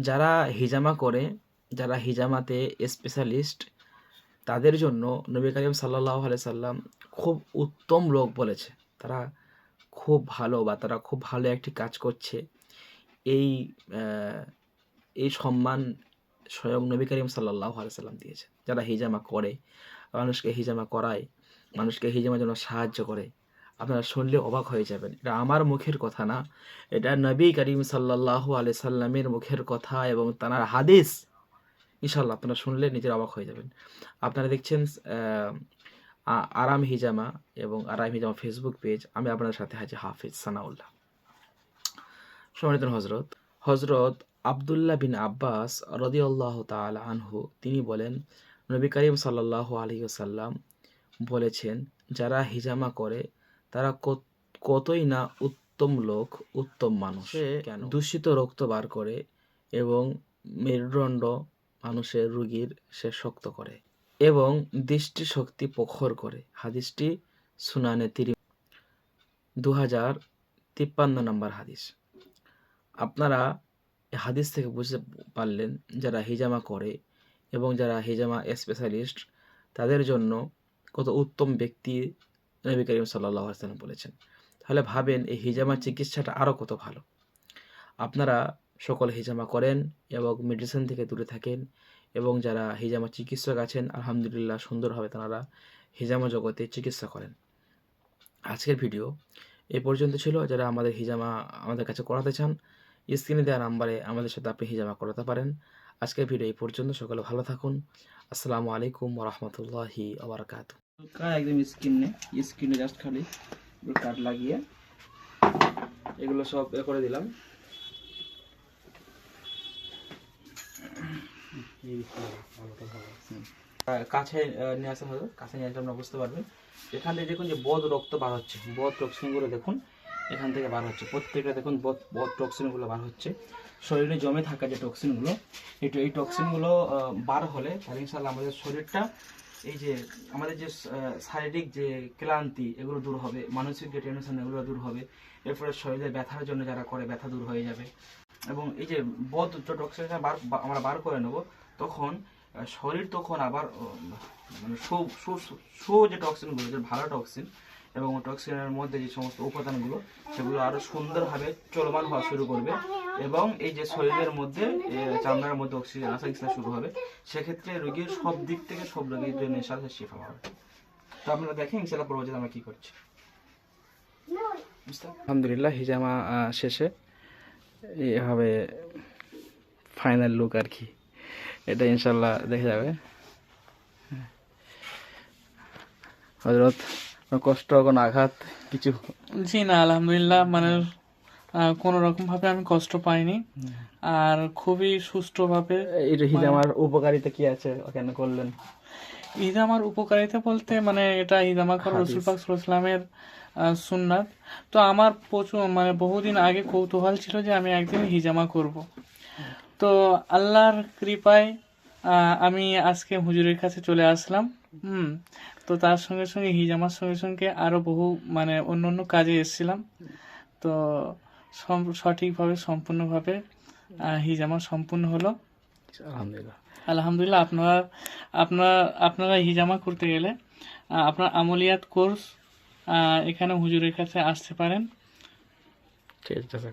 যারা হিজামা করে, যারা হিজামাতে স্পেশালিস্ট তাদের জন্য নবী করিম সাল্লাহ সাল্লাম খুব উত্তম লোক বলেছে। তারা খুব ভালো বা তারা খুব ভালো একটি কাজ করছে। এই এই সম্মান স্বয়ং নবী করিম সাল্লাহ সাল্লাম দিয়েছে। যারা হিজামা করে, মানুষকে হিজামা করায়, মানুষকে হিজামার জন্য সাহায্য করে আপনারা শুনলে অবাক হয়ে যাবেন। এটা আমার মুখের কথা না। এটা নবী করিম সাল্লাহ আলি সাল্লামের মুখের কথা এবং তার হাদিস। ইনশাল্লাহ আপনারা শুনলে নিজের অবাক হয়ে যাবেন। আপনারা দেখছেন আরাম হিজামা এবং আরাম হিজামা ফেসবুক পেজ। আমি আপনাদের সাথে আছি হাফিজ সানাউল্লাহ। সম্মানিত হজরত হজরত আবদুল্লাহ বিন আব্বাস রদিউল্লাহ তাল আনহু, তিনি বলেন, নবী করিম সাল্লাহ আলী সাল্লাম বলেছেন, যারা হিজামা করে তারা কতই না উত্তম লোক উত্তম মানুষ। কেন? দূষিত রক্ত বার করে এবং মেরুদণ্ড মানুষের রুগীর সে শক্ত করে এবং দৃষ্টি শক্তি প্রখর করে। হাদিসটি সুনানে তিরি দু হাজার তিপ্পান্ন নম্বর হাদিস। আপনারা হাদিস থেকে বুঝতে পারলেন যারা হিজামা করে এবং যারা হিজামা স্পেশালিস্ট তাদের জন্য কত উত্তম ব্যক্তি নবী করিম সাল্লাহ বলেছেন, তাহলে ভাবেন এই হিজামা চিকিৎসাটা আরও কত ভালো। আপনারা সকল হিজামা করেন এবং মেডিসিন থেকে দূরে থাকেন এবং যারা হিজামা চিকিৎসক আছেন, আলহামদুলিল্লাহ সুন্দরভাবে তারা হিজামা জগতে চিকিৎসা করেন। আজকের ভিডিও এ পর্যন্ত ছিল। যারা আমাদের হিজামা আমাদের কাছে করাতে চান, স্ক্রিনে দেওয়া নাম্বারে আমাদের সাথে আপনি হিজামা করাতে পারেন। আজকের ভিডিও এই পর্যন্ত। সকলে ভালো থাকুন। আসসালামু আলাইকুম রহমতুল্লাহি আবরকাত একদম স্কিন নেই স্কিনে জাস্ট খালি কাট লাগিয়ে এগুলো সব এ করে দিলাম। কাছে নিয়ে আসা হবে। কাছে নিয়ে আসলে আপনারা বুঝতে পারবেন। এখান থেকে দেখুন যে বদ রক্ত বার হচ্ছে। বদ টক্সিনগুলো দেখুন, এখান থেকে বার হচ্ছে। প্রত্যেকটা দেখুন বদ বদ টক্সিনগুলো বার হচ্ছে। শরীরে জমে থাকা যে টক্সিনগুলো এই টক্সিনগুলো বার হলে তাহলে ইনশাল্লাহ আমাদের শরীরটা এই যে আমাদের যে শারীরিক যে ক্লান্তি, এগুলো দূর হবে, মানসিক যে টেনশন এগুলো দূর হবে। এরপরে শরীরে ব্যথার জন্য যারা করে, ব্যথা দূর হয়ে যাবে। এবং এই যে বদ টক্সিনটা বার আমরা বার করে নেব, তখন শরীর তখন আবার মানে সু- সু- সু যে টক্সিনগুলো যে ভালো টক্সিন এবং টক্সিনের মধ্যে যে সমস্ত উপাদানগুলো, সেগুলো আরও সুন্দরভাবে চলমান হওয়া শুরু করবে। এবং এই যে শরীরের মধ্যে চামড়ার মধ্যে অক্সিজেন আসা ইচ্ছা শুরু হবে, সেক্ষেত্রে রোগীর সব দিক থেকে সব রোগীর জন্য ইনশাল্লাহ শিফা হবে। তো আপনারা দেখেন ইনশাল্লাহ পরবর্তীতে আমরা কি করছি। আলহামদুলিল্লাহ, হিজামা শেষে। এভাবে ফাইনাল লুক আর কি। এটা ইনশাল্লাহ দেখা যাবে। হজরত কষ্ট কোনো আঘাত কিছু জি না আলহামদুলিল্লাহ মানে কোনো রকম ভাবে আমি কষ্ট পাইনি। আর খুবই সুষ্ঠুভাবে এটা হিজামার উপকারিতা কি আছে? কেন করলেন? ইজামার উপকারিতা বলতে মানে এটা ইজামা করা রসুল পাক সাল্লামের সুন্নাত। তো আমার প্রচুর মানে বহুদিন আগে কৌতূহল ছিল যে আমি একদিন হিজামা করব। তো আল্লাহর কৃপায় আমি আজকে হুজুরের কাছে চলে আসলাম। হুম তো তার সঙ্গে সঙ্গে হিজামার সঙ্গে সঙ্গে আরও বহু মানে অন্য অন্য কাজে এসেছিলাম। তো সঠিকভাবে সম্পূর্ণভাবে হিজামা সম্পূর্ণ হলো। আলহামদুলিল্লাহ। আলহামদুলিল্লাহ আপনারা আপনারা আপনারা হিজামা করতে গেলে আপনার আমলিয়াত কোর্স এখানে হুজুরের কাছে আসতে পারেন। ঠিক আছে